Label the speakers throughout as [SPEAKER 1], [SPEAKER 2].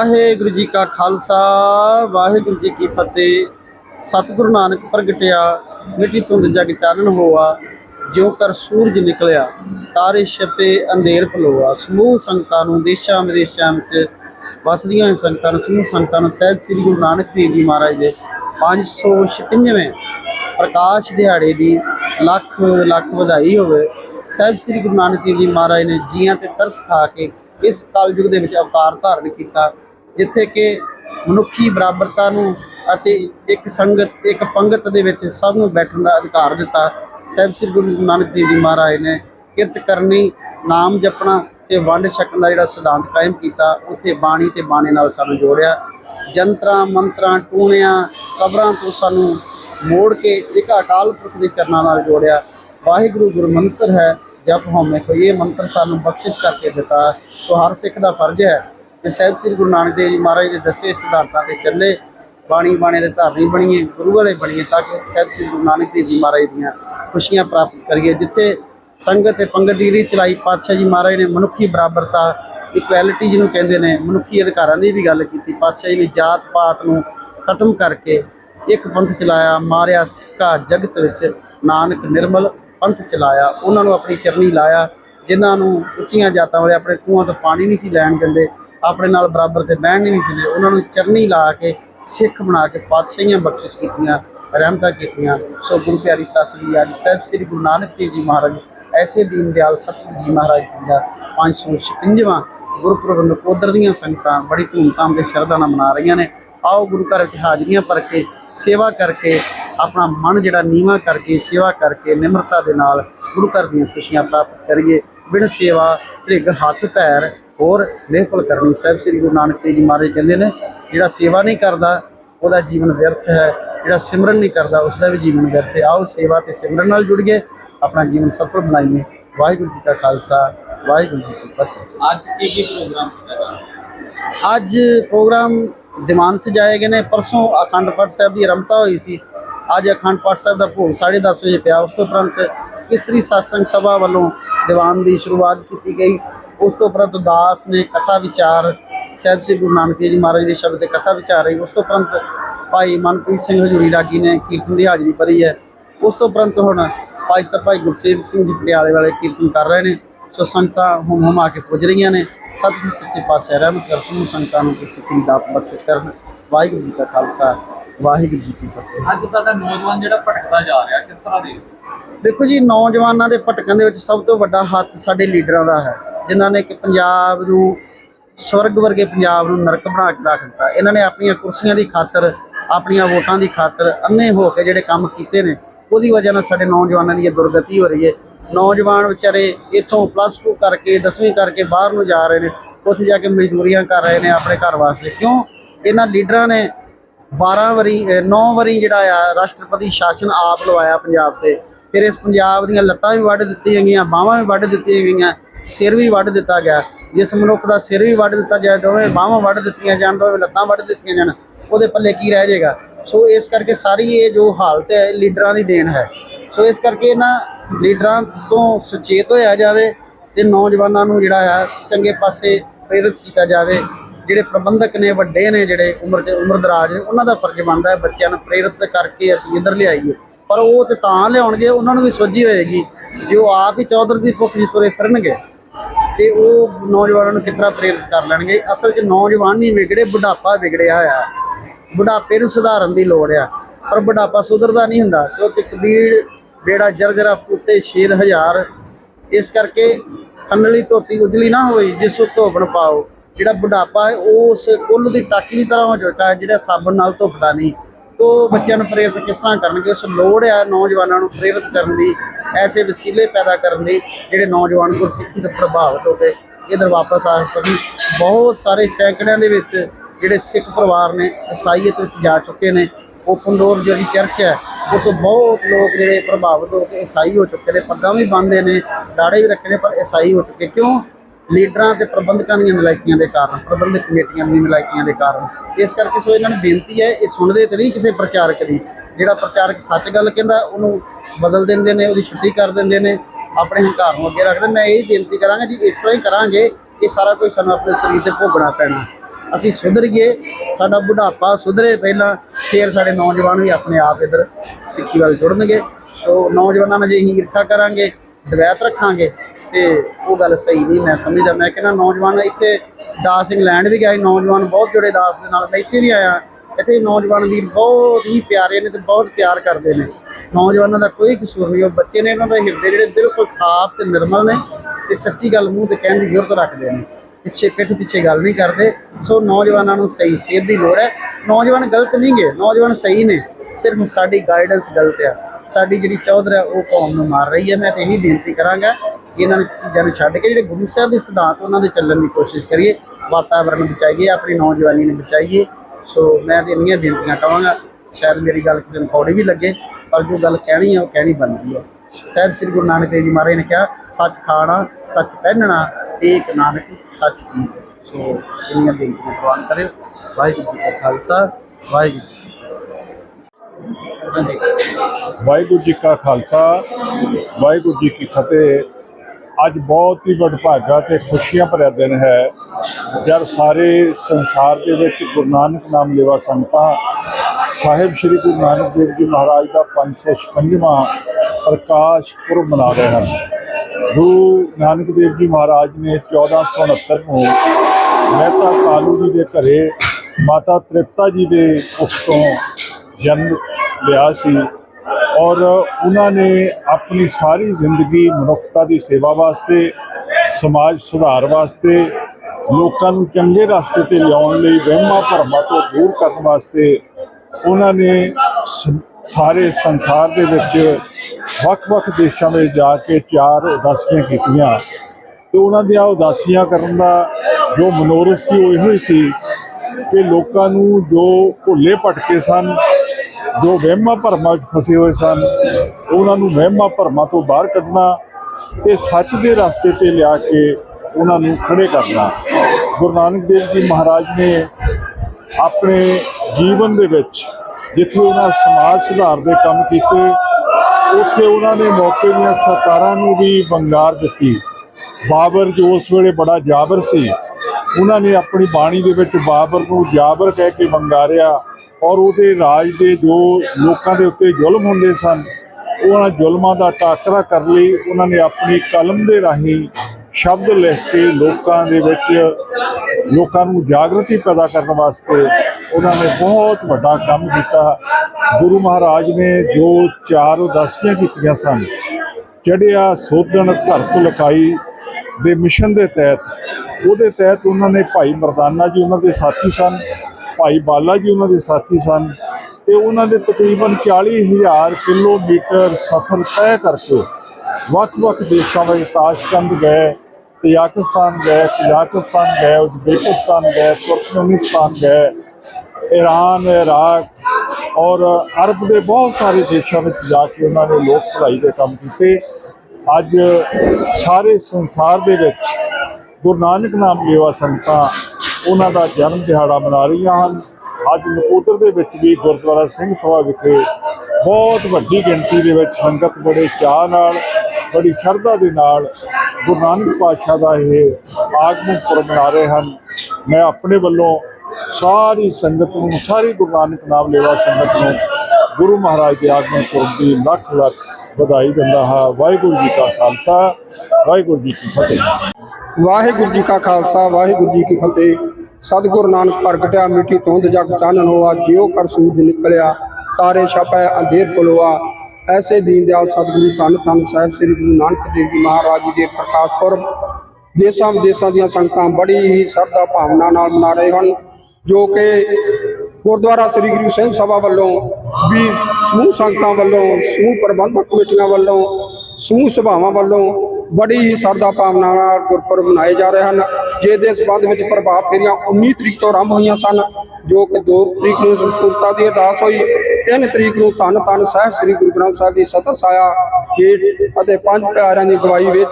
[SPEAKER 1] ਵਾਹਿਗੁਰੂ ਜੀ ਕਾ ਖਾਲਸਾ, ਵਾਹਿਗੁਰੂ ਜੀ ਕੀ ਫਤਿਹ। ਸਤਿਗੁਰੂ ਨਾਨਕ ਪ੍ਰਗਟਿਆ, ਮਿੱਟੀ ਧੁੰਦ ਜਗ ਚਾਨਣ ਹੋਆ, ਜਿਉ ਕਰ ਸੂਰਜ ਨਿਕਲਿਆ, ਤਾਰੇ ਛਪੇ, ਅੰਧੇਰ ਪਲੋਆ ਸਮੂਹ ਸੰਗਤਾਂ ਨੂੰ ਦੇਸ਼ਾਂ ਵਿਦੇਸ਼ਾਂ ਵਿੱਚ ਵਸਦੀਆਂ ਸੰਗਤਾਂ ਨੂੰ, ਸਮੂਹ ਸੰਗਤਾਂ ਨੂੰ ਸਹਿਜ ਸ੍ਰੀ ਗੁਰੂ ਨਾਨਕ ਦੇਵ ਜੀ ਮਹਾਰਾਜ ਦੇ 556ਵੇਂ ਪ੍ਰਕਾਸ਼ ਦਿਹਾੜੇ ਦੀ ਲੱਖ ਲੱਖ ਵਧਾਈ ਹੋਵੇ। ਸਾਹਿਬ ਸ੍ਰੀ ਗੁਰੂ ਨਾਨਕ ਦੇਵ ਜੀ ਮਹਾਰਾਜ ਨੇ ਜੀਆਂ ਤੇ ਤਰਸ ਖਾ ਕੇ ਇਸ ਕਲਯੁਗ ਦੇ ਵਿੱਚ ਅਵਤਾਰ ਧਾਰਨ ਕੀਤਾ। ਜਿੱਥੇ ਕਿ ਮਨੁੱਖੀ ਬਰਾਬਰਤਾ ਨੂੰ ਅਤੇ ਇੱਕ ਸੰਗਤ, ਇੱਕ ਪੰਗਤ ਦੇ ਵਿੱਚ ਸਭ ਨੂੰ ਬੈਠਣ ਦਾ ਅਧਿਕਾਰ ਦਿੱਤਾ। ਸਾਹਿਬ ਸ੍ਰੀ ਗੁਰੂ ਨਾਨਕ ਦੇਵ ਜੀ ਮਹਾਰਾਜ ਨੇ ਕਿਰਤ ਕਰਨੀ, ਨਾਮ ਜਪਣਾ ਤੇ ਵੰਡ ਛਕਣ ਦਾ ਜਿਹੜਾ ਸਿਧਾਂਤ ਕਾਇਮ ਕੀਤਾ, ਉੱਥੇ ਬਾਣੀ ਤੇ ਬਾਣੇ ਨਾਲ ਸਾਨੂੰ ਜੋੜਿਆ। ਜੰਤਰਾਂ, ਮੰਤਰਾਂ, ਟੂਣਿਆਂ, ਕਬਰਾਂ ਤੋਂ ਸਾਨੂੰ ਮੋੜ ਕੇ ਇੱਕ ਅਕਾਲ ਪੁਰਖ ਦੇ ਚਰਨਾਂ ਨਾਲ ਜੋੜਿਆ। ਵਾਹਿਗੁਰੂ ਗੁਰੂ ਮੰਤਰ ਹੈ, ਜਪ ਹਉਮੈ ਕੋਈ। ਇਹ ਮੰਤਰ ਸਾਨੂੰ ਬਖਸ਼ਿਸ਼ ਕਰਕੇ ਦਿੱਤਾ। ਤੋ ਹਰ ਸਿੱਖ ਦਾ ਫਰਜ਼ ਹੈ ਕਿ ਸਾਹਿਬ ਸ੍ਰੀ ਗੁਰੂ ਨਾਨਕ ਦੇਵ ਜੀ ਮਹਾਰਾਜ ਦੇ ਦੱਸੇ ਸਿਧਾਂਤਾਂ ਤੇ ਚੱਲੇ, ਬਾਣੀ ਬਾਣੇ ਦੇ ਧਾਰਨੀ ਬਣੀਏ, ਗੁਰੂ ਵਾਲੇ ਬਣੀਏ, ਤਾਂ ਕਿ ਸਾਹਿਬ ਸ੍ਰੀ ਗੁਰੂ ਨਾਨਕ ਦੇਵ ਜੀ ਮਹਾਰਾਜ ਦੀਆਂ ਖੁਸ਼ੀਆਂ ਪ੍ਰਾਪਤ ਕਰੀਏ, ਜਿੱਥੇ ਸੰਗਤ ਤੇ ਪੰਗਤ ਦੀ ਰੀਤ ਚਲਾਈ, ਪਾਤਸ਼ਾਹ ਜੀ ਮਹਾਰਾਜ ਨੇ ਮਨੁੱਖੀ ਬਰਾਬਰਤਾ ਇਕੁਐਲਿਟੀ ਜਿਹਨੂੰ ਕਹਿੰਦੇ ਨੇ, ਮਨੁੱਖੀ ਅਧਿਕਾਰਾਂ ਦੀ ਵੀ ਗੱਲ ਕੀਤੀ, ਪਾਤਸ਼ਾਹ ਜੀ ਨੇ ਜਾਤ ਪਾਤ ਨੂੰ ਖਤਮ ਕਰਕੇ ਇੱਕ ਪੰਥ ਚਲਾਇਆ, ਮਾਰਿਆ ਸਿੱਕਾ ਜਗਤ ਵਿੱਚ, ਨਾਨਕ ਨਿਰਮਲ ਪੰਥ ਚਲਾਇਆ, ਉਹਨਾਂ ਨੂੰ ਆਪਣੀ ਚਰਨੀ ਲਾਇਆ, ਜਿਨ੍ਹਾਂ ਨੂੰ ਉੱਚੀਆਂ ਜਾਤਾਂ ਵਾਲੇ ਆਪਣੇ ਖੂਹਾਂ ਤੋਂ ਪਾਣੀ ਨਹੀਂ ਸੀ ਲੈਣ ਦਿੰਦੇ ਆਪਣੇ ਨਾਲ ਬਰਾਬਰ ਤੇ ਬਹਿਣ ਨਹੀਂ ਸੀ ਉਹਨਾਂ ਨੂੰ ਚਰਨੀ ਲਾ ਕੇ, ਸਿੱਖ ਬਣਾ ਕੇ ਪਾਤਸ਼ਾਹੀਆਂ ਬਖਸ਼ਿਸ਼ ਕੀਤੀਆਂ, ਰਹਿਮਤਾਂ ਕੀਤੀਆਂ। ਸੋ ਗੁਰੂ ਪਿਆਰੀ ਸਾਸਰੀ ਅੱਜ ਸਾਹਿਬ ਸ੍ਰੀ ਗੁਰੂ ਨਾਨਕ ਦੇਵ ਜੀ ਮਹਾਰਾਜ ਐਸੇ ਦੀਨ ਦਿਆਲ ਸਤਿਗੁਰੂ ਜੀ ਮਹਾਰਾਜ ਜੀ ਦਾ 556ਵਾਂ ਗੁਰਪੁਰਬ ਨਕੋਦਰ ਦੀਆਂ ਸੰਗਤਾਂ ਬੜੀ ਧੂਮਧਾਮ ਤੇ ਸ਼ਰਧਾ ਨਾਲ ਮਨਾ ਰਹੀਆਂ ਨੇ। ਆਓ ਗੁਰੂ ਘਰ ਵਿੱਚ ਹਾਜ਼ਰੀਆਂ ਭਰ ਕੇ, ਸੇਵਾ ਕਰਕੇ, ਆਪਣਾ ਮਨ ਜਿਹੜਾ ਨੀਵਾ ਕਰਕੇ, ਸੇਵਾ ਕਰਕੇ, ਨਿਮਰਤਾ ਦੇ ਨਾਲ ਗੁਰੂ ਘਰ ਦੀਆਂ ਖੁਸ਼ੀਆਂ ਪ੍ਰਾਪਤ ਕਰੀਏ। ਬਿਨ ਸੇਵਾ, ਭ੍ਰਿਗ ਹੱਥ, ਪੈਰ ਹੋਰ ਨਿਰਫਲ ਕਰਨੀ। ਸਾਹਿਬ ਸ੍ਰੀ ਗੁਰੂ ਨਾਨਕ ਦੇਵ ਜੀ ਮਹਾਰਾਜ ਕਹਿੰਦੇ ਨੇ ਜਿਹੜਾ ਸੇਵਾ ਨਹੀਂ ਕਰਦਾ ਉਹਦਾ ਜੀਵਨ ਵਿਅਰਥ ਹੈ। ਜਿਹੜਾ ਸਿਮਰਨ ਨਹੀਂ ਕਰਦਾ ਉਸ ਦਾ ਵੀ ਜੀਵਨ ਵਿਅਰਥ ਹੈ। ਆਓ ਸੇਵਾ ਤੇ ਸਿਮਰਨ ਨਾਲ ਜੁੜੀਏ ਆਪਣਾ ਜੀਵਨ ਸਫਲ ਬਣਾਈਏ। ਵਾਹਿਗੁਰੂ ਜੀ ਕਾ ਖਾਲਸਾ ਵਾਹਿਗੁਰੂ ਜੀ ਕੀ ਫਤਿਹ।
[SPEAKER 2] ਅੱਜ ਕੀ ਕੀ ਪ੍ਰੋਗਰਾਮ ਕੀਤਾ
[SPEAKER 1] ਅੱਜ ਪ੍ਰੋਗਰਾਮ ਦੀਵਾਨ ਸਜਾਏ ਗਏ ਨੇ। ਪਰਸੋਂ ਅਖੰਡ ਪਾਠ ਸਾਹਿਬ ਦੀ ਰਮਤਾ ਹੋਈ ਸੀ। ਅੱਜ ਅਖੰਡ ਪਾਠ ਸਾਹਿਬ ਦਾ ਭੋਗ 10:30 ਵਜੇ ਪਿਆ। ਉਸ ਤੋਂ ਉਪਰੰਤ ਇਸਰੀ satsang ਸਭਾ ਵੱਲੋਂ ਦੀਵਾਨ ਦੀ ਸ਼ੁਰੂਆਤ ਕੀਤੀ ਗਈ। ਉਸ ਤੋਂ ਉਪਰੰਤ ਦਾਸ ਨੇ ਕਥਾ ਵਿਚਾਰ ਸਾਹਿਬ ਸ੍ਰੀ ਗੁਰੂ ਨਾਨਕ ਦੇਵ ਜੀ ਮਹਾਰਾਜ ਦੇ ਸ਼ਬਦ ਤੇ ਕਥਾ ਵਿਚਾਰ ਰਹੀ ਉਸ ਤੋਂ ਉਪਰੰਤ ਭਾਈ ਮਨਪ੍ਰੀਤ ਸਿੰਘ ਹਜੂਰੀ ਰਾਗੀ ਨੇ ਕੀਰਤਨ ਦੀ ਹਾਜ਼ਰੀ ਭਰੀ ਹੈ। ਉਸ ਤੋਂ ਉਪਰੰਤ ਹੁਣ ਭਾਈ ਸਾਹਿਬ ਭਾਈ ਗੁਰਸੇਵਕ ਸਿੰਘ ਜੀ ਪਟਿਆਲੇ ਵਾਲੇ ਕੀਰਤਨ ਕਰ ਰਹੇ ਨੇ ਸੋ ਸੰਗਤਾਂ ਹੁਮ ਹੁਮਾ ਕੇ ਪੁੱਜ ਰਹੀਆਂ ਨੇ। ਸਤਿਗੁਰ ਸੱਚੇ ਪਾਤਸ਼ਾਹ ਰਹਿਮਤ ਕਰ ਸਮੂਹ ਸੰਗਤਾਂ ਨੂੰ ਸਿੱਖੀ ਦੀ ਦਾਤ ਬਖਸ਼ ਕਰਨ। ਵਾਹਿਗੁਰੂ ਜੀ ਕਾ ਖਾਲਸਾ ਵਾਹਿਗੁਰੂ ਜੀ ਕੀ ਫਤਿਹ।
[SPEAKER 2] ਅੱਜ ਸਾਡਾ ਨੌਜਵਾਨ ਜਿਹੜਾ ਭਟਕਦਾ ਜਾ ਰਿਹਾ ਕਿਸ ਤਰ੍ਹਾਂ ਦੇ
[SPEAKER 1] ਦੇਖੋ ਜੀ ਨੌਜਵਾਨਾਂ ਦੇ ਭਟਕਣ ਦੇ ਵਿੱਚ ਸਭ ਤੋਂ ਵੱਡਾ ਹੱਥ ਸਾਡੇ ਲੀਡਰਾਂ ਦਾ ਹੈ। ਜਿਨ੍ਹਾਂ ਨੇ ਕਿ ਪੰਜਾਬ ਨੂੰ, ਸਵਰਗ ਵਰਗੇ ਪੰਜਾਬ ਨੂੰ ਨਰਕ ਬਣਾ ਕੇ ਰੱਖ ਦਿੱਤਾ। ਇਹਨਾਂ ਨੇ ਆਪਣੀਆਂ ਕੁਰਸੀਆਂ ਦੀ ਖਾਤਰ, ਆਪਣੀਆਂ ਵੋਟਾਂ ਦੀ ਖਾਤਰ ਅੰਨੇ ਹੋ ਕੇ ਜਿਹੜੇ ਕੰਮ ਕੀਤੇ ਨੇ, ਉਹਦੀ ਵਜ੍ਹਾ ਨਾਲ ਸਾਡੇ ਨੌਜਵਾਨਾਂ ਦੀ ਇਹ ਦੁਰਗਤੀ ਹੋ ਰਹੀ ਹੈ। ਨੌਜਵਾਨ ਵਿਚਾਰੇ ਇੱਥੋਂ ਪਲੱਸ 2 ਕਰਕੇ 10ਵੀਂ ਕਰਕੇ ਬਾਹਰ ਨੂੰ ਜਾ ਰਹੇ ਨੇ, ਉੱਥੇ ਜਾ ਕੇ ਮਜ਼ਦੂਰੀਆਂ ਕਰ ਰਹੇ ਨੇ ਆਪਣੇ ਘਰ ਵਾਸਤੇ। ਕਿਉਂ? ਇਹਨਾਂ ਲੀਡਰਾਂ ਨੇ 12 ਵਾਰੀ 9 ਵਾਰੀ ਜਿਹੜਾ ਆ, ਰਾਸ਼ਟਰਪਤੀ ਸ਼ਾਸਨ ਆਪ ਲਵਾਇਆ ਪੰਜਾਬ ਤੇ। ਫਿਰ ਇਸ ਪੰਜਾਬ ਦੀਆਂ ਲੱਤਾਂ ਵੀ ਵੱਢ ਦਿੱਤੀਆਂ ਗਈਆਂ, ਬਾਹਾਂ ਵੀ ਵੱਢ ਦਿੱਤੀਆਂ ਗਈਆਂ। ਸਿਰ ਵੀ ਵੱਢ ਦਿੱਤਾ ਗਿਆ। ਜਿਸ ਮਨੁੱਖ ਦਾ ਸਿਰ ਵੀ ਵੱਢ ਦਿੱਤਾ ਜਾਏ ਦੋਵੇਂ ਬਾਹਾਂ ਵੱਢ ਦਿੱਤੀਆਂ ਜਾਣ, ਦੋਵੇਂ ਲੱਤਾਂ ਵੱਢ ਦਿੱਤੀਆਂ ਜਾਣ, ਉਹਦੇ ਪੱਲੇ ਕੀ ਰਹਿ ਜਾਏਗਾ? ਸੋ ਇਸ ਕਰਕੇ ਸਾਰੀ ਇਹ ਜੋ ਹਾਲਤ ਹੈ ਲੀਡਰਾਂ ਦੀ ਦੇਣ ਹੈ। ਸੋ ਇਸ ਕਰਕੇ ਇਹਨਾਂ ਲੀਡਰਾਂ ਤੋਂ ਸੁਚੇਤ ਹੋਇਆ ਜਾਵੇ ਤੇ ਨੌਜਵਾਨਾਂ ਨੂੰ ਜਿਹੜਾ ਆ, ਚੰਗੇ ਪਾਸੇ ਪ੍ਰੇਰਿਤ ਕੀਤਾ ਜਾਵੇ। ਜਿਹੜੇ ਪ੍ਰਬੰਧਕ ਨੇ, ਵੱਡੇ ਨੇ, ਜਿਹੜੇ ਉਮਰ ਚ ਉਮਰ ਦਰਾਜ ਨੇ, ਉਹਨਾਂ ਦਾ ਫਰਜ਼ ਬਣਦਾ ਹੈ ਬੱਚਿਆਂ ਨੂੰ ਪ੍ਰੇਰਿਤ ਕਰਕੇ ਅਸੀਂ ਇੱਧਰ ਲਿਆਈਏ। ਪਰ ਉਹ ਤੇ ਤਾਂ ਲਿਆਉਣਗੇ, ਉਹਨਾਂ ਨੂੰ ਵੀ ਸੋਝੀ ਹੋਏਗੀ ਜੇ ਉਹ ਆਪ ਹੀ ਚੌਧਰ ਦੀ ਭੁੱਖ 'ਚ ਤੁਰੇ ਫਿਰਨਗੇ। ਤੇ ਉਹ ਨੌਜਵਾਨਾਂ ਨੂੰ ਕਿਤਨਾ ਪ੍ਰੇਰਿਤ ਕਰ ਲੈਣਗੇ? ਅਸਲ 'ਚ ਨੌਜਵਾਨ ਨਹੀਂ ਵਿਗੜੇ, ਬੁਢਾਪਾ ਵਿਗੜਿਆ ਆ ਬੁਢਾਪੇ ਨੂੰ ਸੁਧਾਰਨ ਦੀ ਲੋੜ ਆ, ਪਰ ਬੁਢਾਪਾ ਸੁਧਰਦਾ ਨਹੀਂ ਹੁੰਦਾ, ਕਿਉਂਕਿ ਕਬੀੜ ਬੇੜਾ ਜਰਜਰਾ ਫੁੱਟੇ 6000 ਇਸ ਕਰਕੇ ਖੰਨਲੀ ਧੋਤੀ ਉਜਲੀ ਨਾ ਹੋਈ, ਜਿਸ ਉਤ ਧੋਬਣ ਪਾਓ। ਜਿਹੜਾ ਬੁਢਾਪਾ ਹੈ, ਉਹ ਉਸ ਕੁੱਲ ਦੀ ਟਾਕੀ ਦੀ ਤਰ੍ਹਾਂ ਹੋ ਚੁੱਕਾ ਹੈ, ਜਿਹੜਾ ਸਾਬਣ ਨਾਲ ਧੁੱਪਦਾ ਨਹੀਂ। ਤੋ ਬੱਚਿਆਂ ਨੂੰ ਪ੍ਰੇਰਿਤ ਕਿਸ ਤਰ੍ਹਾਂ ਕਰਨਗੇ? ਉਸ ਲੋੜ ਹੈ ਨੌਜਵਾਨਾਂ ਨੂੰ ਪ੍ਰੇਰਿਤ ਕਰਨ ਦੀ। ਐਸੇ ਵਸੀਲੇ ਪੈਦਾ ਕਰਨ ਦੀ ਜਿਹੜੇ ਨੌਜਵਾਨ ਗੁਰਸਿੱਖੀ ਤੋਂ ਪ੍ਰਭਾਵਿਤ ਹੋ ਕੇ ਇਧਰ ਵਾਪਸ ਆ ਸਕਣ ਬਹੁਤ ਸਾਰੇ ਸੈਂਕੜਿਆਂ ਦੇ ਵਿੱਚ ਜਿਹੜੇ ਸਿੱਖ ਪਰਿਵਾਰ ਨੇ ਈਸਾਈਅਤ ਵਿੱਚ ਜਾ ਚੁੱਕੇ ਨੇ ਓਪਨ ਡੋਰ ਜਿਹੜੀ ਚਰਚ ਹੈ, ਉਹ ਤੋਂ ਬਹੁਤ ਲੋਕ ਜਿਹੜੇ ਪ੍ਰਭਾਵਿਤ ਹੋ ਕੇ ਈਸਾਈ ਹੋ ਚੁੱਕੇ ਨੇ, ਪੱਗਾਂ ਵੀ ਬੰਨਦੇ ਨੇ, ਦਾੜੇ ਵੀ ਰੱਖੇ ਨੇ, ਪਰ ਈਸਾਈ ਹੋ ਚੁੱਕੇ। ਕਿਉਂ? ਲੀਡਰਾਂ ਤੇ ਪ੍ਰਬੰਧਕਾਂ ਦੀਆਂ ਨਲਾਇਕੀਆਂ ਦੇ ਕਾਰਨ, ਪ੍ਰਬੰਧਕ ਕਮੇਟੀਆਂ ਦੀਆਂ ਨਲਾਇਕੀਆਂ ਦੇ ਕਾਰਨ। ਇਸ ਕਰਕੇ ਸੋ ਇਹਨਾਂ ਨੂੰ ਬੇਨਤੀ ਹੈ, ਇਹ ਸੁਣਦੇ ਤੇ ਨਹੀਂ ਕਿਸੇ ਪ੍ਰਚਾਰਕ ਦੀ। ਜਿਹੜਾ ਪ੍ਰਚਾਰਕ ਸੱਚ ਗੱਲ ਕਹਿੰਦਾ, ਉਹਨੂੰ ਬਦਲ ਦਿੰਦੇ ਨੇ, ਉਹਦੀ ਛੁੱਟੀ ਕਰ ਦਿੰਦੇ ਨੇ, ਆਪਣੇ ਹੰਕਾਰ ਨੂੰ ਅੱਗੇ ਰੱਖਦੇ ਮੈਂ ਇਹ ਬੇਨਤੀ ਕਰਾਂਗਾ ਜੀ, ਇਸ ਤਰ੍ਹਾਂ ਹੀ ਕਰਾਂਗੇ ਇਹ ਸਾਰਾ ਕੁਝ ਸਾਨੂੰ ਆਪਣੇ ਸਰੀਰ ਤੇ ਭੋਗਣਾ ਪੈਣਾ। ਅਸੀਂ ਸੁਧਰੀਏ ਸਾਡਾ ਬੁਢਾਪਾ ਸੁਧਰੇ ਪਹਿਲਾਂ, ਫਿਰ ਸਾਡੇ ਨੌਜਵਾਨ ਵੀ ਆਪਣੇ ਆਪ ਇਧਰ ਸਿੱਖੀ ਵੱਲ ਜੁੜਨਗੇ। ਸੋ ਨੌਜਵਾਨਾਂ ਨਾਲ ਜੇ ਅਸੀਂ ਈਰਖਾ ਕਰਾਂਗੇ, ਦਵੈਤ ਰੱਖਾਂਗੇ, ਤੇ ਉਹ ਗੱਲ ਸਹੀ ਨਹੀਂ, ਮੈਂ ਸਮਝਦਾ। ਮੈਂ ਕਹਿੰਦਾ ਨੌਜਵਾਨ ਇੱਥੇ ਦਾਸ ਇੰਗਲੈਂਡ ਵੀ ਗਿਆ ਸੀ, ਨੌਜਵਾਨ ਬਹੁਤ ਜੁੜੇ ਦਾਸ ਦੇ ਨਾਲ। ਮੈਂ ਇੱਥੇ ਵੀ ਆਇਆ। ਇੱਥੇ ਨੌਜਵਾਨ ਵੀਰ ਬਹੁਤ ਹੀ ਪਿਆਰੇ ਨੇ ਤੇ ਬਹੁਤ ਪਿਆਰ ਕਰਦੇ ਨੇ। ਨੌਜਵਾਨਾਂ ਦਾ ਕੋਈ ਕਸੂਰ ਨਹੀਂ, ਉਹ ਬੱਚੇ ਨੇ ਉਹਨਾਂ ਦੇ ਹਿਰਦੇ ਜਿਹੜੇ ਬਿਲਕੁਲ ਸਾਫ਼ ਤੇ ਨਿਰਮਲ ਨੇ ਤੇ ਸੱਚੀ ਗੱਲ ਮੂੰਹ ਤੇ ਕਹਿਣ ਦੀ ਜ਼ਰੂਰਤ ਰੱਖਦੇ ਨੇ। ਪਿੱਛੇ ਪਿੱਠ ਪਿੱਛੇ ਗੱਲ ਨਹੀਂ ਕਰਦੇ, ਸੋ ਨੌਜਵਾਨਾਂ ਨੂੰ ਸਹੀ ਸੇਧ ਦੀ ਲੋੜ ਹੈ। ਨੌਜਵਾਨ ਗਲਤ ਨਹੀਂ ਗੇ, ਨੌਜਵਾਨ ਸਹੀ ਨੇ, ਸਿਰਫ ਸਾਡੀ ਗਾਈਡੈਂਸ ਗਲਤ ਆ। ਸਾਡੀ ਜਿਹੜੀ ਚੌਧਰ ਹੈ ਉਹ ਕੌਮ ਨੂੰ ਮਾਰ ਰਹੀ ਹੈ। ਮੈਂ ਤੇ ਇਹੀ ਬੇਨਤੀ ਕਰਾਂਗਾ ਕਿ ਇਹਨਾਂ ਨੇ ਚੀਜ਼ਾਂ ਨੂੰ ਛੱਡ ਕੇ ਜਿਹੜੇ ਗੁਰੂ ਸਾਹਿਬ ਦੇ ਸਿਧਾਂਤ ਉਹਨਾਂ ਦੇ ਚੱਲਣ ਦੀ ਕੋਸ਼ਿਸ਼ ਕਰੀਏ, ਵਾਤਾਵਰਨ ਬਚਾਈਏ, ਆਪਣੀ ਨੌਜਵਾਨੀ ਨੂੰ ਬਚਾਈਏ। ਸੋ ਮੈਂ ਤੇ ਇੰਨੀਆਂ ਬੇਨਤੀਆਂ ਕਰਾਂਗਾ ਸ਼ਾਇਦ ਮੇਰੀ ਗੱਲ ਕਿਸੇ ਨੂੰ ਕੌੜੀ ਵੀ ਲੱਗੇ, ਪਰ ਜੋ ਗੱਲ ਕਹਿਣੀ ਹੈ ਉਹ ਕਹਿਣੀ ਬਣਦੀ ਹੈ ਸਾਹਿਬ ਸ੍ਰੀ ਗੁਰੂ ਨਾਨਕ ਦੇਵ ਜੀ ਮਹਾਰਾਜ ਨੇ ਕਿਹਾ, ਸੱਚ ਖਾਣਾ, ਸੱਚ ਪਹਿਨਣਾ, ਏਕ ਨਾਨਕ, ਸੱਚ ਕੀ? ਸੋ ਇੰਨੀਆਂ ਬੇਨਤੀਆਂ ਪ੍ਰਵਾਨ ਕਰਿਓ। ਵਾਹਿਗੁਰੂ ਜੀ ਕਾ ਖਾਲਸਾ, ਵਾਹਿਗੁਰੂ
[SPEAKER 3] ਵਾਹਿਗੁਰੂ ਜੀ ਕਾ ਖਾਲਸਾ, ਵਾਹਿਗੁਰੂ ਜੀ ਕੀ ਫਤਿਹ। ਅੱਜ ਬਹੁਤ ਹੀ ਵਡਭਾਗਾ ਤੇ ਖੁਸ਼ੀਆਂ ਭਰਿਆ ਦਿਨ ਹੈ। ਜਦ ਸਾਰੇ ਸੰਸਾਰ ਦੇ ਵਿੱਚ ਗੁਰੂ ਨਾਨਕ ਨਾਮ ਲੇਵਾ ਸੰਗਤਾਂ ਸਾਹਿਬ ਸ੍ਰੀ ਗੁਰੂ ਨਾਨਕ ਦੇਵ ਜੀ ਮਹਾਰਾਜ ਦਾ 556ਵਾਂ ਪ੍ਰਕਾਸ਼ ਪੁਰਬ ਮਨਾ ਰਹੇ ਹਨ। ਗੁਰੂ ਨਾਨਕ ਦੇਵ ਜੀ ਮਹਾਰਾਜ ਨੇ 1469 ਨੂੰ ਮਹਿਤਾ ਕਾਲੂ ਜੀ ਦੇ ਘਰੇ ਮਾਤਾ ਤ੍ਰਿਪਤਾ ਜੀ ਦੇ ਉਸ ਤੋਂ ਜਨਮ ਲਿਆ ਸੀ ਔਰ ਉਹਨਾਂ ਨੇ ਆਪਣੀ ਸਾਰੀ ਜ਼ਿੰਦਗੀ ਮਨੁੱਖਤਾ ਦੀ ਸੇਵਾ ਵਾਸਤੇ, ਸਮਾਜ ਸੁਧਾਰ ਵਾਸਤੇ ਲੋਕਾਂ ਨੂੰ ਚੰਗੇ ਰਸਤੇ ਤੇ ਲਿਆਉਣ ਲਈ ਵਹਿਮਾਂ ਭਰਮਾਂ ਤੋਂ ਦੂਰ ਕਰਨ ਵਾਸਤੇ ਉਹਨਾਂ ਨੇ ਸਾਰੇ ਸੰਸਾਰ ਦੇ ਵਿੱਚ ਵੱਖ-ਵੱਖ ਦੇਸ਼ਾਂ ਵਿੱਚ ਜਾ ਕੇ ਚਾਰ ਉਦਾਸੀਆਂ ਕੀਤੀਆਂ। ਤੇ ਉਹਨਾਂ ਦੀਆਂ ਉਦਾਸੀਆਂ ਕਰਨ ਦਾ ਜੋ ਮਨੋਰਥ ਸੀ, ਉਹ ਇਹੋ ਹੀ ਸੀ ਕਿ ਲੋਕਾਂ ਨੂੰ ਜੋ ਭੁੱਲੇ ਭਟਕੇ ਸਨ, ਜੋ ਵਹਿਮਾਂ ਭਰਮਾਂ 'ਚ ਫਸੇ ਹੋਏ ਸਨ, ਉਹਨਾਂ ਨੂੰ ਵਹਿਮਾਂ ਭਰਮਾਂ ਤੋਂ ਬਾਹਰ ਕੱਢਣਾ ਤੇ ਸੱਚ ਦੇ ਰਸਤੇ ਤੇ ਲਿਆ ਕੇ ਉਹਨਾਂ ਨੂੰ ਖੜੇ ਕਰਨਾ। ਗੁਰੂ ਨਾਨਕ ਦੇਵ ਜੀ ਮਹਾਰਾਜ ਨੇ ਆਪਣੇ ਜੀਵਨ ਦੇ ਵਿੱਚ ਜਿੱਥੇ ਉਹਨਾਂ ਸਮਾਜ ਸੁਧਾਰ ਦੇ ਕੰਮ ਕੀਤੇ, ਉੱਥੇ ਉਹਨਾਂ ਨੇ ਮੌਕੇ ਦੀਆਂ ਸਰਕਾਰਾਂ ਨੂੰ ਵੀ ਵੰਗਾਰ ਦਿੱਤੀ। ਬਾਬਰ ਜੋ ਉਸ ਵੇਲੇ ਬੜਾ ਜਾਬਰ ਸੀ, ਉਹਨਾਂ ਨੇ ਆਪਣੀ ਬਾਣੀ ਦੇ ਵਿੱਚ ਬਾਬਰ ਨੂੰ ਜਾਬਰ ਕਹਿ ਕੇ ਵੰਗਾਰਿਆ ਔਰ ਉਹਦੇ ਰਾਜ ਦੇ ਜੋ ਲੋਕਾਂ ਦੇ ਉੱਤੇ ਜ਼ੁਲਮ ਹੁੰਦੇ ਸਨ, ਉਹਨਾਂ ਜ਼ੁਲਮਾਂ ਦਾ ਟਾਕਰਾ ਕਰ ਲਈ। ਉਹਨਾਂ ਨੇ ਆਪਣੀ ਕਲਮ ਦੇ ਰਾਹੀਂ ਸ਼ਬਦ ਲਿਖ ਕੇ ਲੋਕਾਂ ਦੇ ਵਿੱਚ ਲੋਕਾਂ ਨੂੰ ਜਾਗਰਤੀ ਪੈਦਾ ਕਰਨ ਵਾਸਤੇ ਉਹਨਾਂ ਨੇ ਬਹੁਤ ਵੱਡਾ ਕੰਮ ਕੀਤਾ। ਗੁਰੂ ਮਹਾਰਾਜ ਨੇ ਜੋ ਚਾਰ ਉਦਾਸੀਆਂ ਕੀਤੀਆਂ ਸਨ ਚੜਿਆ ਸੋਧਣ ਧਰਤ ਲਕਾਈ ਦੇ ਮਿਸ਼ਨ ਦੇ ਤਹਿਤ, ਉਹਦੇ ਤਹਿਤ ਉਹਨਾਂ ਨੇ ਭਾਈ ਮਰਦਾਨਾ ਜੀ ਉਹਨਾਂ ਦੇ ਸਾਥੀ ਸਨ, ਭਾਈ ਬਾਲਾ ਜੀ ਉਹਨਾਂ ਦੇ ਸਾਥੀ ਸਨ ਤੇ ਉਹਨਾਂ ਦੇ ਤਕਰੀਬਨ 40000 ਕਿਲੋਮੀਟਰ ਸਫ਼ਰ ਤੈਅ ਕਰਕੇ ਵੱਖ-ਵੱਖ ਦੇਸ਼ਾਂ ਵਿੱਚ ਤਾਸ਼ਕੰਦ ਗਏ, ਤਜਾਕਿਸਤਾਨ ਗਏ ਕਜ਼ਾਕਿਸਤਾਨ ਗਏ, ਉਜ਼ਬੇਕਿਸਤਾਨ ਗਏ, ਤੁਰਕਮੇਨਿਸਤਾਨ ਗਏ ਈਰਾਨ ਇਰਾਕ ਔਰ ਅਰਬ ਦੇ ਬਹੁਤ ਸਾਰੇ ਦੇਸ਼ਾਂ ਵਿੱਚ ਜਾ ਕੇ ਉਹਨਾਂ ਨੇ ਲੋਕ ਭਲਾਈ ਦੇ ਕੰਮ ਕੀਤੇ। ਅੱਜ ਸਾਰੇ ਸੰਸਾਰ ਦੇ ਵਿੱਚ ਗੁਰੂ ਨਾਨਕ ਨਾਮ ਲੇਵਾ ਸੰਗਤਾਂ ਉਹਨਾਂ ਦਾ ਜਨਮ ਦਿਹਾੜਾ ਮਨਾ ਰਹੀਆਂ ਹਨ। ਅੱਜ ਨਕੋਦਰ ਦੇ ਵਿੱਚ ਵੀ ਗੁਰਦੁਆਰਾ ਸਿੰਘ ਸਭਾ ਵਿਖੇ ਬਹੁਤ ਵੱਡੀ ਗਿਣਤੀ ਦੇ ਵਿੱਚ ਸੰਗਤ ਬੜੇ ਚਾਅ ਨਾਲ ਬੜੀ ਸ਼ਰਧਾ ਦੇ ਨਾਲ ਗੁਰੂ ਨਾਨਕ ਪਾਤਸ਼ਾਹ ਦਾ ਇਹ ਆਗਮਨ ਪੁਰਬ ਮਨਾ ਰਹੇ ਹਨ। ਮੈਂ ਆਪਣੇ ਵੱਲੋਂ ਸਾਰੀ ਸੰਗਤ ਨੂੰ, ਸਾਰੀ ਗੁਰੂ ਨਾਨਕ ਨਾਮ ਲੇਵਾ ਸੰਗਤ ਨੂੰ ਗੁਰੂ ਮਹਾਰਾਜ ਦੇ ਆਗਮਨ ਪੁਰਬ ਦੀ ਲੱਖ ਲੱਖ ਵਧਾਈ ਦਿੰਦਾ ਹਾਂ। ਵਾਹਿਗੁਰੂ ਜੀ ਕਾ ਖਾਲਸਾ, ਵਾਹਿਗੁਰੂ ਜੀ ਕੀ ਫਤਿਹ।
[SPEAKER 4] ਵਾਹਿਗੁਰੂ ਜੀ ਕਾ ਖਾਲਸਾ, ਵਾਹਿਗੁਰੂ ਜੀ ਕੀ ਫਤਿਹ। ਸਤਿਗੁਰ ਨਾਨਕ ਪ੍ਰਗਟਿਆ ਮਿੱਟੀ ਤੋਂਦ ਜਗ ਚਾਨਣ ਹੋਆ, ਜਿਉ ਕਰ ਸੂਰਜ ਨਿਕਲਿਆ, ਤਾਰੇ ਛਪੈ ਅੰਧੇਰ ਪਲੋਆ ਐਸੇ ਦੀਨ ਦਿਆਲ ਸਤਿਗੁਰੂ ਧੰਨ ਧੰਨ ਸਾਹਿਬ ਸ੍ਰੀ ਗੁਰੂ ਨਾਨਕ ਦੇਵ ਜੀ ਮਹਾਰਾਜ ਜੀ ਦੇ ਪ੍ਰਕਾਸ਼ ਪੁਰਬ ਦੇਸ਼ਾਂ ਵਿਦੇਸ਼ਾਂ ਦੀਆਂ ਸੰਗਤਾਂ ਬੜੀ ਹੀ ਸਰਧਾ ਭਾਵਨਾ ਨਾਲ ਮਨਾ ਰਹੇ ਹਨ, ਜੋ ਕਿ ਗੁਰਦੁਆਰਾ ਸ੍ਰੀ ਗੁਰੂ ਸਿੰਘ ਸਭਾ ਵੱਲੋਂ ਵੀ ਸਮੂਹ ਸੰਗਤਾਂ ਵੱਲੋਂ, ਸਮੂਹ ਪ੍ਰਬੰਧਕ ਕਮੇਟੀਆਂ ਵੱਲੋਂ, ਸਮੂਹ ਸਭਾਵਾਂ ਵੱਲੋਂ ਬੜੀ ਹੀ ਸਰਦਾ ਭਾਵਨਾ ਨਾਲ ਗੁਰਪੁਰਬ ਮਨਾਏ ਜਾ ਰਹੇ ਹਨ ਜਿਸ ਦੇ ਸਬੰਧ ਵਿੱਚ ਪ੍ਰਭਾਵ ਫੇਰੀਆਂ 19 ਤਰੀਕ ਤੋਂ ਆਰੰਭ ਹੋਈਆਂ ਸਨ, ਜੋ ਕਿ 2 ਤਰੀਕ ਨੂੰ ਸੰਪੂਰਤਾ ਦੀ ਅਰਦਾਸ ਹੋਈ। 3 ਤਰੀਕ ਨੂੰ ਧੰਨ ਧੰਨ ਸਾਹਿਬ ਸ੍ਰੀ ਗੁਰੂ ਗ੍ਰੰਥ ਸਾਹਿਬ ਦੀ ਸਤਰ ਸਾਇਆ ਹੇਠ ਅਤੇ ਪੰਜ ਪਿਆਰਿਆਂ ਦੀ ਗਵਾਹੀ ਵਿੱਚ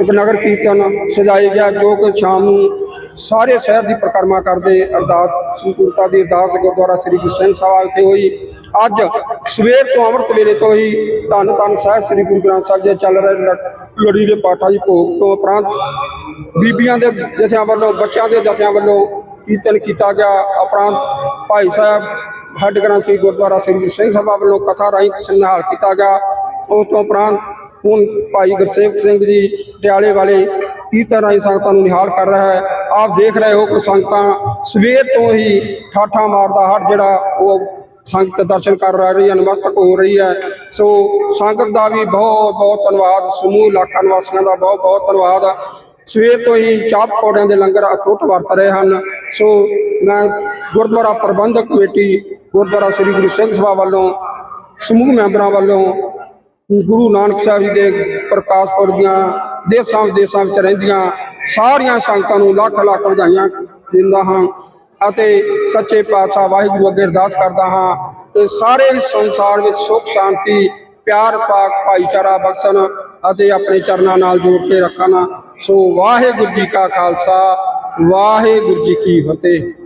[SPEAKER 4] ਉਪਨਗਰ ਕੀਰਤਨ ਸਜਾਇਆ ਗਿਆ, ਜੋ ਕਿ ਸ਼ਾਮ ਨੂੰ ਸਾਰੇ ਸ਼ਹਿਰ ਦੀ ਪ੍ਰਕਰਮਾ ਕਰਦੇ ਅਰਦਾਸ ਸੰਪੂਰਤਾ ਦੀ ਅਰਦਾਸ ਗੁਰਦੁਆਰਾ ਸ੍ਰੀ ਗੁਰੂ ਸਿੰਘ ਸਾਹਿਬ ਵਿਖੇ ਹੋਈ। ਅੱਜ ਸਵੇਰ ਤੋਂ ਅੰਮ੍ਰਿਤ ਵੇਲੇ ਤੋਂ ਹੀ ਧੰਨ ਧੰਨ ਸਾਹਿਬ ਸ੍ਰੀ ਗੁਰੂ ਗ੍ਰੰਥ ਸਾਹਿਬ ਜੀ ਚੱਲ ਰਹੇ ਲ- ਲੜੀ ਦੇ ਪਾਠਾਂ ਦੀ ਭੋਗ ਤੋਂ ਉਪਰੰਤ ਬੀਬੀਆਂ ਦੇ ਜਥਿਆਂ ਵੱਲੋਂ, ਬੱਚਿਆਂ ਦੇ ਜਥਿਆਂ ਵੱਲੋਂ ਕੀਰਤਨ ਕੀਤਾ ਗਿਆ। ਉਪਰੰਤ ਭਾਈ ਸਾਹਿਬ ਹੱਡ ਗ੍ਰੰਥੀ ਗੁਰਦੁਆਰਾ ਸ੍ਰੀ ਸਿੰਘ ਸਭਾ ਵੱਲੋਂ ਕਥਾ ਰਾਹੀਂ ਸੰਹਾਲ ਕੀਤਾ ਗਿਆ। ਉਸ ਤੋਂ ਉਪਰੰਤ ਹੁਣ ਭਾਈ ਗੁਰਸੇਵਕ ਸਿੰਘ ਜੀ ਪਟਿਆਲੇ ਵਾਲੇ ਕੀਰਤਨ ਰਾਹੀਂ ਸੰਗਤਾਂ ਨੂੰ ਨਿਹਾਲ ਕਰ ਰਿਹਾ ਹੈ। ਆਪ ਦੇਖ ਰਹੇ ਹੋ ਕਿ ਸੰਗਤਾਂ ਸਵੇਰ ਤੋਂ ਹੀ ਠਾਠਾ ਮਾਰਦਾ ਹਰ ਜਿਹੜਾ ਉਹ ਸੰਗਤ ਦਰਸ਼ਨ ਕਰ ਰਹੀ ਹੈ ਨਮਸਤਕ ਹੋ ਰਹੀ ਹੈ। ਸੋ ਸੰਗਤ ਦਾ ਵੀ ਬਹੁਤ ਬਹੁਤ ਧੰਨਵਾਦ। ਸਮੂਹ ਇਲਾਕਾ ਨਿਵਾਸੀਆਂ ਦਾ ਬਹੁਤ ਬਹੁਤ ਧੰਨਵਾਦ। ਸਵੇਰ ਤੋਂ ਹੀ ਚਾਹ ਪਕੌੜਿਆਂ ਦੇ ਲੰਗਰ ਅਟੁੱਟ ਵਰਤ ਰਹੇ ਹਨ। ਸੋ ਮੈਂ ਗੁਰਦੁਆਰਾ ਪ੍ਰਬੰਧਕ ਕਮੇਟੀ, ਗੁਰਦੁਆਰਾ ਸ੍ਰੀ ਗੁਰੂ ਸਿੰਘ ਸਭਾ ਵੱਲੋਂ, ਸਮੂਹ ਮੈਂਬਰਾਂ ਵੱਲੋਂ, ਗੁਰੂ ਨਾਨਕ ਸਾਹਿਬ ਜੀ ਦੇ ਪ੍ਰਕਾਸ਼ ਪੁਰਬ ਦੀਆਂ ਦੇਸ਼ਾਂ ਵਿਦੇਸ਼ਾਂ ਵਿੱਚ ਰਹਿੰਦੀਆਂ ਸਾਰੀਆਂ ਸੰਗਤਾਂ ਨੂੰ ਲੱਖ ਲੱਖ ਵਧਾਈਆਂ ਦਿੰਦਾ ਹਾਂ ਅਤੇ ਸੱਚੇ ਪਾਤਸ਼ਾਹ ਵਾਹਿਗੁਰੂ ਅੱਗੇ ਅਰਦਾਸ ਕਰਦਾ ਹਾਂ ਕਿ ਸਾਰੇ ਸੰਸਾਰ ਵਿੱਚ ਸੁਖ, ਸ਼ਾਂਤੀ, ਪਿਆਰ, ਪਾਕ, ਭਾਈਚਾਰਾ ਬਖਸ਼ਣ ਅਤੇ ਆਪਣੇ ਚਰਨਾਂ ਨਾਲ ਜੋੜ ਕੇ ਰੱਖਣ। ਸੋ ਵਾਹਿਗੁਰੂ ਜੀ ਕਾ ਖਾਲਸਾ, ਵਾਹਿਗੁਰੂ ਜੀ ਕੀ ਫਤਿਹ।